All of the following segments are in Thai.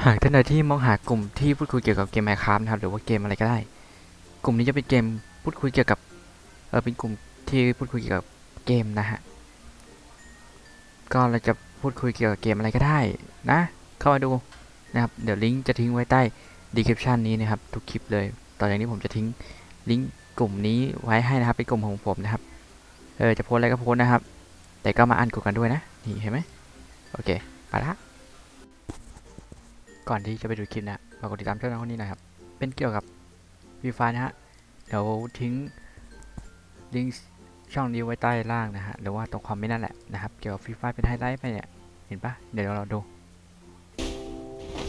หากท่านใดที่มองหากลุ่มที่พูดคุยเกี่ยวกับเกม Minecraft นะครับหรือว่าเกมอะไรก็ได้ กลุ่มนี้จะเป็นเกมพูดคุยเกี่ยวกับเออเป็นกลุ่มที่พูดคุยเกี่ยวกับเกมนะฮะก็เราจะพูดคุยเกี่ยวกับเกมอะไรก็ได้นะ เข้ามาดูนะครับเดี๋ยวลิงก์จะทิ้งไว้ใต้ description นี้นะครับทุกคลิปเลยต่อจากนี้ผมจะทิ้งลิงก์กลุ่มนี้ไว้ให้นะครับเป็นกลุ่มของผมนะครับเออจะโพสอะไรก็โพสนะครับ แต่ก็มาอ่านกดกันด้วยนะนี่เห็นไหมโอเคไปละ ก่อนที่จะไปดูคลิปนะฝากกดติดตามช่องน้องคนนี้นะครับ เป็นเกี่ยวกับวีไฟนะฮะ เดี๋ยวทิ้งลิงก์ช่องนี้ไว้ใต้ล่างนะฮะ หรือว่าตรงคอมเมนต์นั่นแหละนะครับ เกี่ยวกับฟรีไฟเป็นไฮไลท์ไปเนี่ย เห็นปะเดี๋ยวเราดู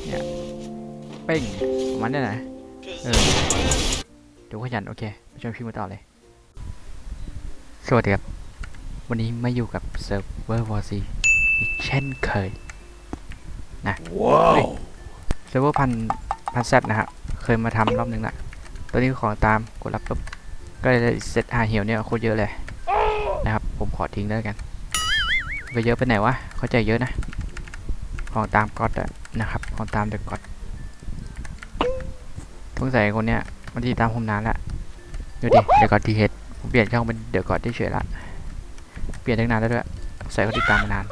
เนี่ย เป้งประมาณนี้นะเออดูขยันโอเคไปชมคลิปมาต่อเลย สวัสดีครับ วันนี้มาอยู่กับเซิร์ฟเวอร์วอร์ซีอีกเช่นเคย Wow. เซิร์ฟเวอร์พันพันแซดนะฮะ เคยมาทำรอบนึงละตัวนี้ของตามกดรับปุ๊บก็เลยเซตหาเหี่ยวเนี่ยโคตรเยอะเลยนะครับ ผมขอทิ้งแล้กันไปเยอะไปไหนวะ เข้าใจเยอะนะ ของตามก็อดนะครับ ของตามเดอะก็อดสงใสัยคนเนี้ยมันติดตามผมนานละดูดิเดอะก็อดทีเฮดผมเปลี่ยนช่องเป็นเดอะก็อดที่เฉยละ เปลี่ยนตั้งนานแล้วด้วยสงสัยเขาติดตามมานาน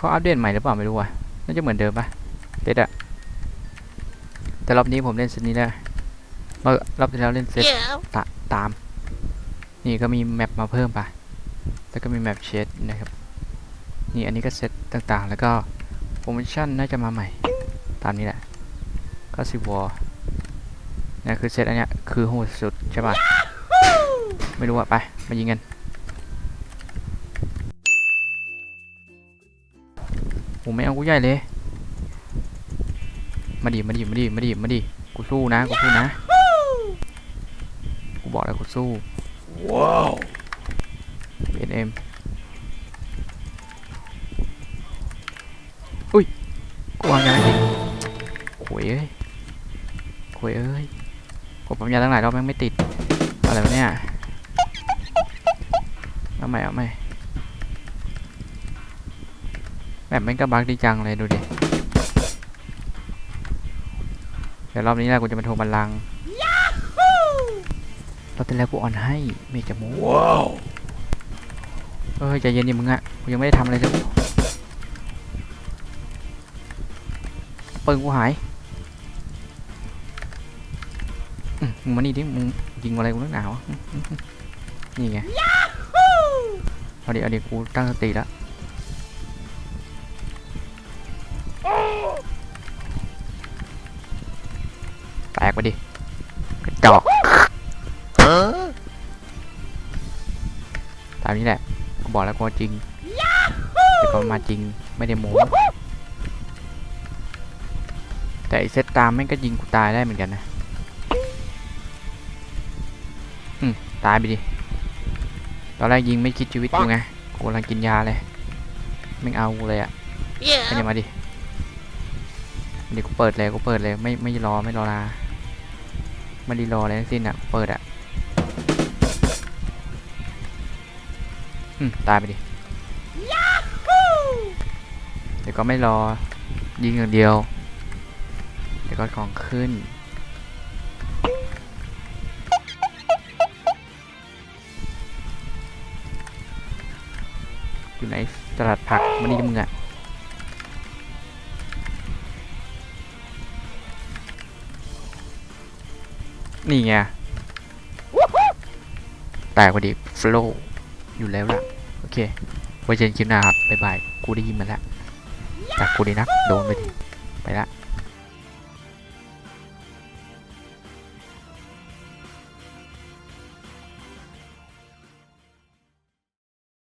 เขาอัปเดตใหม่หรือเปล่าไม่รู้ว่ะน่าจะเหมือนเดิมปะเด็ดอะแต่รอบนี้ผมเล่นเซตนี้แล้วรอบรอบที่แล้วเล่นเซตตตาม นี่ก็มีแมปมาเพิ่มปะแล้วก็มีแมปเชดนะครับ นี่อันนี้ก็เซตต่างๆ แล้วก็โปรโมชั่นน่าจะมาใหม่ ตามนี้แหละก็สิบวอร์นี่คือเซตอันเนี้ยคือโหดสุดใช่ปะไม่รู้อะไปมายิงกัน ผมไม่เอากูใหญ่เลย มาดิมาดิมาดิมาดิมาดิกูสู้นะกูสู้นะ กูบอกแล้วกูสู้ Wow. เป็นเอ็มอุ้ย กูวางยาไม่ติดโขวยเอ้ยโขวยเอ้ยกดปั๊มยาตั้งหลายรอบแม่งไม่ติด อะไรวะเนี่ย เอาใหม่เอาใหม่ แบบแม่งก็บักดีจังเลยดูดิ เดี๋ยวรอบนี้แหละกูจะมาโทรบัลลังก์รอบที่แล้วกูออนให้ไม่จะโม้ Wow. เอ้ยใจเย็นดิมึงอะกูยังไม่ได้ทำอะไรเลยปืนกูหายอืมมึงมานี่ดิมึงยิงอะไรกูนักหนาวะอืมอืมอืมนี่ไงเอาดิเอาดิกูตั้งสติแล้ว แตกไปดิกระจอก Huh? ตามนี้แหละกูบอกแล้วกูเอาจริง แต่ก็มาจริงไม่ได้โม้แต่ไอเซตตามแม่งก็ยิงกูตายได้เหมือนกันนะอืมตายไปดิ ตอนแรกยิงไม่คิดชีวิตกูไง กูกำลังกินยาเลยแม่งเอากูเลยอะ Yeah. ไม่ได้มาดิเดี๋ยวกูเปิดเลยกูเปิดเลยไม่ไม่รอไม่รอลา ไม่ได้รออะไรทั้งสิ้นอะ เปิดอะอืมตายไปดิเดี๋ยวก็ไม่รอ ยิงอย่างเดียวเดี๋ยวก็ของขึ้น อยู่ไหนตลาดผักมันนี่มึงอะ นี่ไงแตกพอดีฟลูอยู่แล้วล่ะ โอเค ไว้เจอกันคลิปหน้าครับ บ๊ายบาย กูได้ยินมาแล้วจากกูดีนัก โดนไปดิไปละ